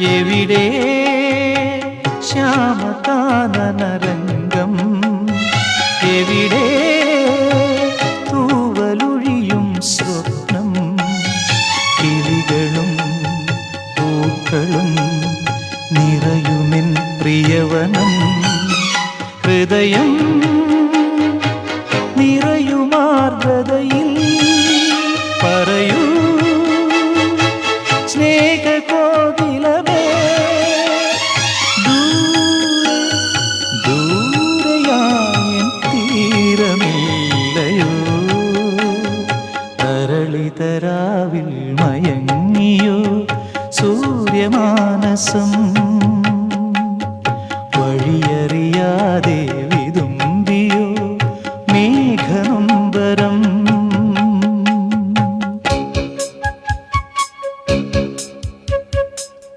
എവിടെ? ശ്യാമകാനനരംഗം. എവിടെ? തൂവലൊഴിയും സ്വപ്നം. കിളികളും പൂക്കളും നിറയുമെൻ പ്രിയവനം. ഹൃദയം നിറയുമാർദ്രതയിൽ പറയൂ. സ്നേഹകോകിലമേ ഹരിതരാവിൽ മയങ്ങിയോ സൂര്യമാനസം വഴിയറിയാതെ